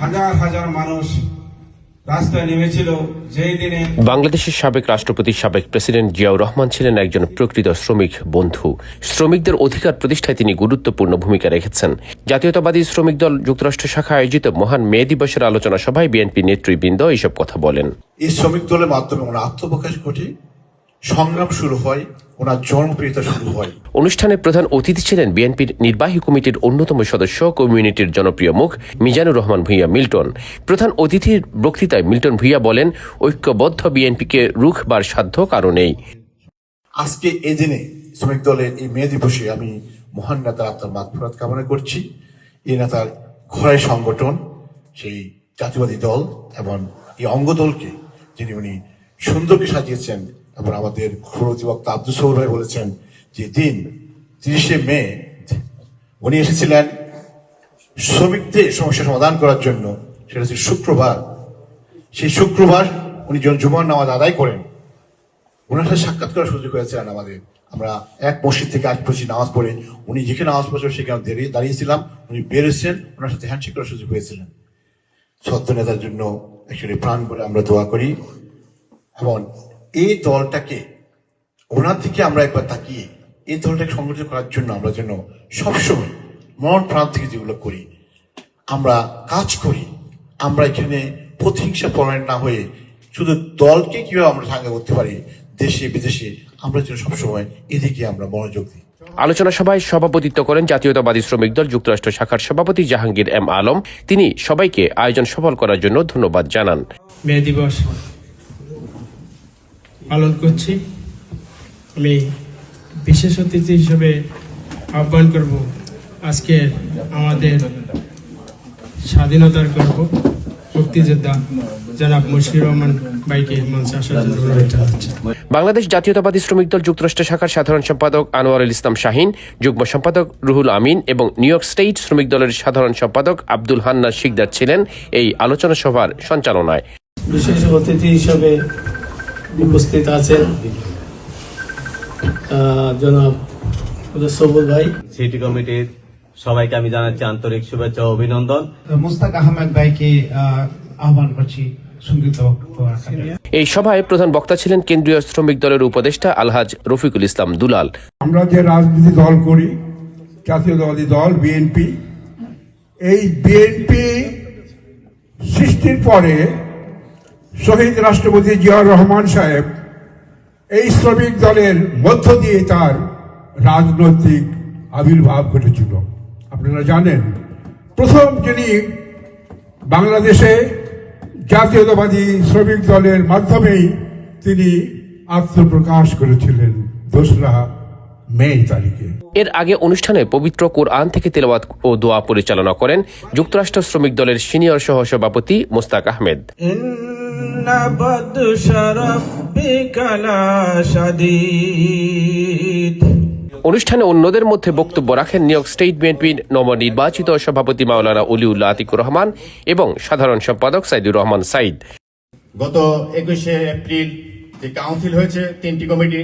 হাজার হাজার মানুষ রাস্তায় নেমেছিল যেই দিনে বাংলাদেশের সাবেক রাষ্ট্রপতি সাবেক প্রেসিডেন্ট জিয়াউর রহমান ছিলেন একজন প্রকৃত শ্রমিক বন্ধু। শ্রমিকদের অধিকার প্রতিষ্ঠায় তিনি গুরুত্বপূর্ণ ভূমিকা রেখেছেন। জাতীয়তাবাদী শ্রমিক দল যুক্তরাষ্ট্র শাখা আয়োজিত মহান মে দিবসের আলোচনা সভায় বিএনপি নেতৃবৃন্দ এইসব কথা বলেন। এই শ্রমিক দলের মাধ্যমে ওনার আত্মপ্রকাশ ঘটে। সংগ্রাম শুরু হয় ওনার জনপ্রিয়তা শুরু হয়। অনুষ্ঠানে প্রধান অতিথি ছিলেন বিএনপির নির্বাহী কমিটির অন্যতম সদস্য কমিউনিটির জনপ্রিয় মুখ মিজানুর রহমান ভূঁইয়া মিল্টন। প্রধান অতিথির বক্তৃতায় মিল্টন ভূঁইয়া বলেন ঐক্যবদ্ধ বিএনপিকে রুখবার সাধ্য কারণেই আজকে এই দিনে শ্রমিক দলের এই মে দিবসে আমি মহান নেতার আত্মার মাগফিরাত কামনা করছি। এই নেতার ঘরের সংগঠন সেই জাতীয়বাদী দল এবং এই অঙ্গদলকে যিনি উনি সুন্দরকে সাজিয়েছেন এবং আমাদের খুরতি বক্তা আব্দুল সৌর ভাই বলেছেন যে দিন তিরিশে মে, উনি এসেছিলেন শ্রমিকদের সমস্যা সমাধান করার জন্য। সেটা হচ্ছে শুক্রবার। সেই শুক্রবার উনি জুমার নামাজ আদায় করেন। ওনার সাথে সাক্ষাৎ করার সুযোগ হয়েছিলেন আমাদের। আমরা এক মসজিদ থেকে আজ পড়ছি নামাজ পড়ে, উনি যেখানে নামাজ পড়ছেন সেখানে দাঁড়িয়ে, দাঁড়িয়েছিলাম। উনি বেরোচ্ছেন ওনার সাথে হ্যান্ডশেক করার সুযোগ হয়েছিলেন। সত্য নেতার জন্য একচুয়ালি প্রাণ বলে আমরা দোয়া করি। এবং এই দলটাকে ওনার দিকে আমরা একবার তাকিয়ে এই দলটাকে সংগঠিত করার জন্য আমরা যেন সবসময় মন প্রাণ থেকে যেগুলো করি আমরা কাজ করি আমরা এখানে প্রতিহিংসা পরায়ণ না হয়ে শুধু দলকে কীভাবে আমরা সাঙ্গা করতে পারি দেশে বিদেশে আমরা যেন সবসময় এদিকে আমরা মনোযোগ দিই। আলোচনা সভায় সভাপতিত্ব করেন জাতীয়তাবাদী শ্রমিক দল যুক্তরাষ্ট্র শাখার সভাপতি জাহাঙ্গীর এম আলম। তিনি সবাইকে আয়োজন সফল করার জন্য ধন্যবাদ জানান। মে দিবস। পালন করছি। আমি বিশেষ অতিথি হিসেবে আহ্বান করব আজকে আমাদের স্বাধীনতার গর্ব মুক্তিযোদ্ধা জনাব মুশির রহমান ভাইকে মঞ্চে আসার জন্য অনুরোধ জানাচ্ছি। বাংলাদেশ জাতীয়তাবাদী শ্রমিক দল যুক্তরাষ্ট্র শাখার সাধারণ সম্পাদক আনোয়ারুল ইসলাম শাহিন যুগ্ম সম্পাদক রুহুল আমিন এবং নিউ ইয়র্ক স্টেট শ্রমিক দলের সাধারণ সম্পাদক আব্দুল হান্নান শিকদার ছিলেন এই আলোচনা সভার সঞ্চালনায়। বিশেষ অতিথি হিসেবে উপস্থিত আছেন জনাব সবুল ভাই। সিটি কমিটির সবাইকে আমি জানাচ্ছি আন্তরিক শুভেচ্ছা অভিনন্দন। মুস্তাক আহমেদ ভাইকে আহ্বান করছি। এই সভায় প্রধান বক্তা ছিলেন কেন্দ্রীয় শ্রমিক দলের উপদেষ্টা আলহাজ রফিকুল ইসলাম দুলাল। আমরা যে রাজনীতি দল করি জাতীয়তাবাদী দল বিএনপি এই বিএনপি সৃষ্টির পরে শহীদ রাষ্ট্রপতি জিয়াউর রহমান সাহেব এই শ্রমিক দলের মধ্য দিয়ে তার রাজনৈতিক আবির্ভাব ঘটেছিল। আপনারা জানেন প্রথম যিনি বাংলাদেশে জাতীয়তাবাদী শ্রমিক দলের মাধ্যমেই তিনি আত্মপ্রকাশ করেছিলেন দোসরা মে তারিখে। এর আগে অনুষ্ঠানে পবিত্র কোরআন থেকে তেলাওয়াত ও দোয়া পরিচালনা করেন যুক্তরাষ্ট্র শ্রমিক দলের সিনিয়র সহ সভাপতি মোস্তাক আহমেদ। অনুষ্ঠানে অন্যদের মধ্যে বক্তব্য রাখেন নিউ ইয়র্ক স্টেট বিএনপির নবনির্বাচিত সভাপতি মাওলানা অলিউল্লাহ আতিকুর রহমান এবং সাধারণ সম্পাদক সাইদুর রহমান সাইদ। গত একুশে এপ্রিল যে কাউন্সিল হয়েছে তিনটি কমিটি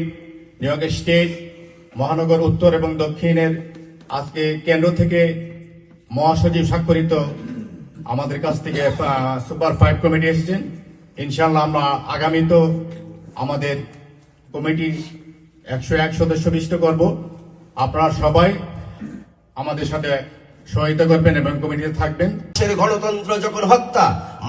নিউ স্টেট মহানগর উত্তর এবং দক্ষিণের আজকে কেন্দ্র থেকে মহাসচিব স্বাক্ষরিত আমাদের কাছ থেকে সুপার ফাইভ কমিটি এসেছেন ইনশাল্লাহ আমরা আগামী তো আমাদের কমিটি একশো এক সদস্য বিষ্ট করব। আপনারা সবাই আমাদের সাথে সহায়তা করবেন এবং কমিটিতে থাকবেন। গণতন্ত্র যখন হত্যা,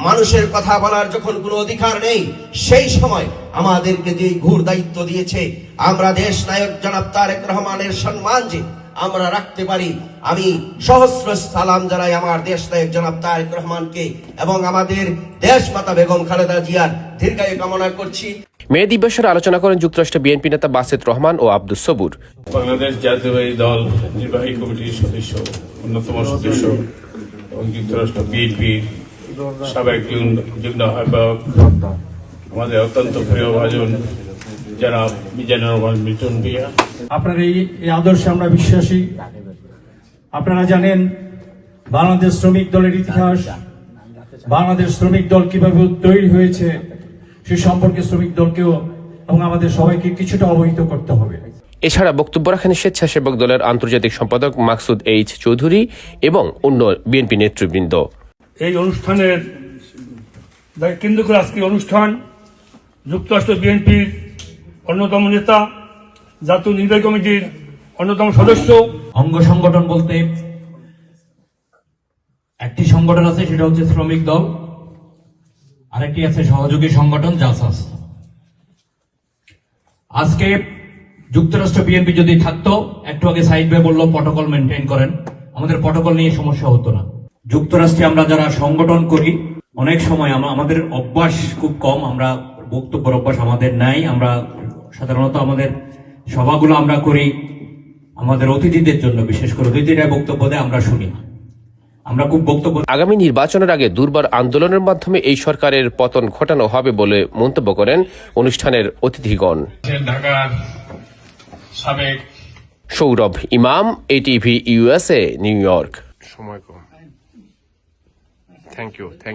মানুষের কথা বলার যখন কোনো অধিকার নেই, সেই সময় আমাদেরকে যে ঘুর দায়িত্ব দিয়েছে, আমরা দেশ নায়ক জনাব তারেক রহমানের সম্মান যে আমরা রাখতে পারি। আমি সহস্র সালাম জানাই আমার দেশ নায়ক জনাব তারেক রহমানকে এবং আমাদের দেশ মাতা বেগম খালেদা জিয়ার দীর্ঘায়ু কামনা করছি। মে দিবসের আলোচনা করেন যুক্তরাষ্ট্র বিএনপি নেতা বাসেদ রহমান ও আব্দুস সবুর। বাংলাদেশ জাতীয়বাদী দল নির্বাহী কমিটির সদস্য অন্যতম সদস্য এবং যুক্তরাষ্ট্র বিএনপির সাবেক যুগ্ম- যুগ্ম আহ্বায়ক আমাদের অত্যন্ত প্রিয় ভাজন যারা মিজানুর রহমান মিল্টন বিয়া আপনার এই এই আদর্শে আমরা বিশ্বাসী। আপনারা জানেন বাংলাদেশ শ্রমিক দলের ইতিহাস বাংলাদেশ শ্রমিক দল কীভাবে তৈরি হয়েছে সে সম্পর্কে শ্রমিক দলকেও এবং আমাদের সবাইকে কিছুটা অবহিত করতে হবে। এছাড়া বক্তব্য রাখেন স্বেচ্ছাসেবক দলের আন্তর্জাতিক সম্পাদক মাকসুদ এইচ চৌধুরী এবং অন্য বিএনপি নেতৃবৃন্দ। এই অনুষ্ঠানের কেন্দ্র করে আজকের অনুষ্ঠান যুক্তরাষ্ট্র বিএনপির অন্যতম নেতা, জাতীয় নির্বাহী কমিটির অন্যতম সদস্য। অঙ্গ সংগঠন বলতে একটি সংগঠন আছে, সেটা হচ্ছে শ্রমিক দল। আরেকটি আছে সহযোগী সংগঠন জাসাস আজকে যুক্তরাষ্ট্র বিএনপি যদি থাকতো, একটু আগে সাইড ভাই বলল, প্রটোকল মেনটেন করেন। আমাদের প্রটোকল নিয়ে সমস্যা হতো না। যুক্তরাষ্ট্রে আমরা যারা সংগঠন করি, অনেক সময় আমরা আমাদের অভ্যাস খুব কম, আমরা বক্তব্যের অভ্যাস আমাদের নাই, আমরা সাধারণত আমাদের সভাগুলো আমরা করি আমাদের অতিথিদের জন্য বিশেষ করে অতিথিরা বক্তব্য দেয় আমরা শুনি আমরা খুব বক্তব্য আগামী নির্বাচনের আগে দুর্বার আন্দোলনের মাধ্যমে এই সরকারের পতন ঘটানো হবে বলে মন্তব্য করেন অনুষ্ঠানের অতিথিগণ। ঢাকার সাবেক সৌরভ ইমাম এটিভি ইউএসএ নিউ ইয়র্ক। সময় কম। Thank you thank